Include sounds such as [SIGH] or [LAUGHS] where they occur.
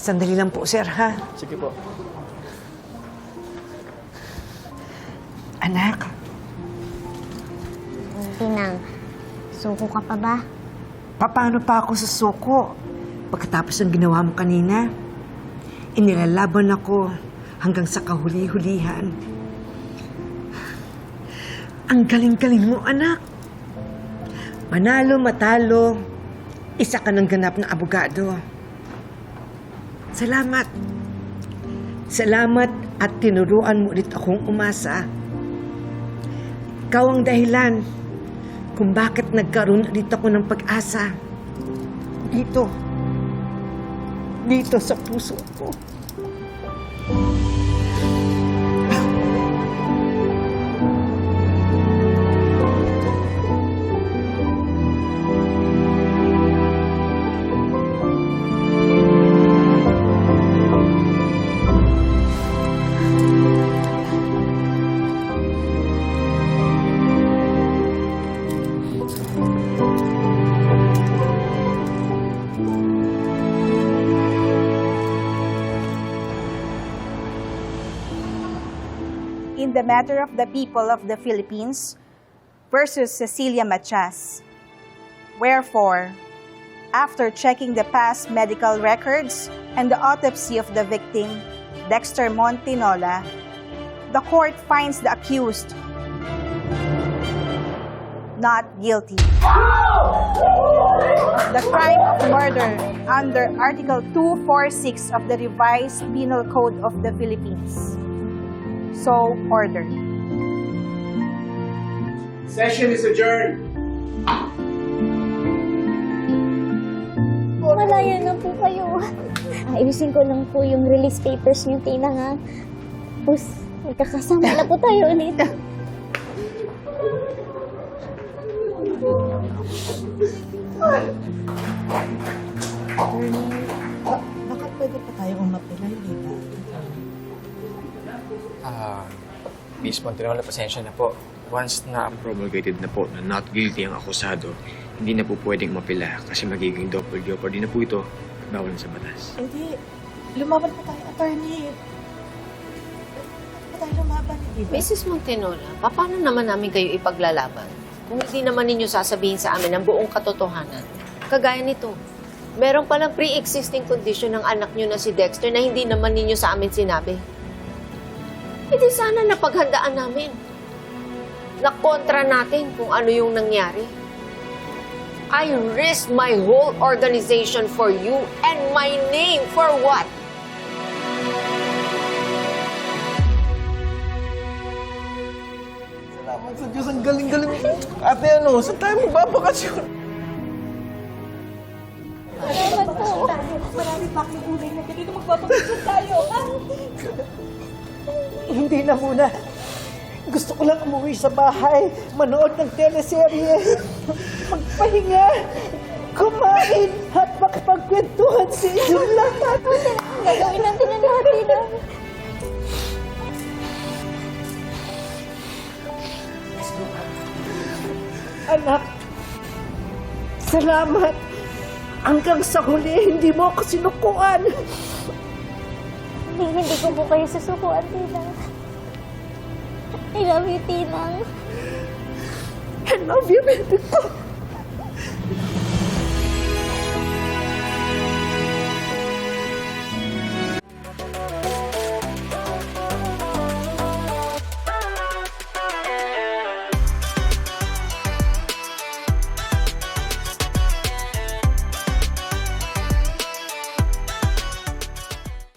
Sandali lang po, sir, ha? Sige po. Anak, Tinang, suko ka pa ba? paano pa ako sa suko? Pagkatapos ng ginawa mo kanina, inilalaban ako hanggang sa kahuli-hulihan. Ang galing-galing mo, anak. Manalo, matalo, isa ka ng ganap na abogado. Salamat. Salamat at tinuruan mo ulit akong umasa. Ikaw ang dahilan kung bakit nagkaroon ulit ako ng pag-asa. Dito. Dito sa puso ko. In the matter of the people of the Philippines versus Cecilia Machas. Wherefore, after checking the past medical records and the autopsy of the victim, Dexter Montinola, the court finds the accused not guilty. The crime of murder under Article 246 of the Revised Penal Code of the Philippines. So ordered. Session is adjourned. Malaya na po kayo. [LAUGHS] Ayusin ko lang po yung release papers niyo, Tinang, ha? Tapos, magkakasama na po tayo ulit. [LAUGHS] Baka pwede pa tayo umapila, hindi ba? Ah, Miss Montreal, pasensya na po. Once na promulgated na po na not guilty ang akusado, hindi na po pwedeng mapila kasi magiging double jeopardy na po ito at bawal sa batas. Hindi. Lumaban pa tayo, attorney. Pa tayo lumaban, di ba? Mrs. Montenola, paano naman namin kayo ipaglalaban kung hindi naman ninyo sasabihin sa amin ang buong katotohanan? Kagaya nito, meron palang pre-existing condition ng anak nyo na si Dexter na hindi naman ninyo sa amin sinabi. Hindi sana napaghandaan namin. Nakontra natin kung ano yung nangyari. I risked my whole organization for you and my name for what? Salamat sa Diyos, ang galing-galing. Ate, ano, saan tayo magbabakasyon? Hindi na muna. Gusto ko lang umuwi sa bahay, manood ng teleserye, magpahinga, kumain, at makipagkwentuhan sa inyong lahat. Gagawin natin ang lahat, Tinang. Anak, salamat. Hanggang sa huli, hindi mo ako sinukuan. Hindi, ko po kayo susukuan, Tinang. I love you, Tinang. I love you, baby ko.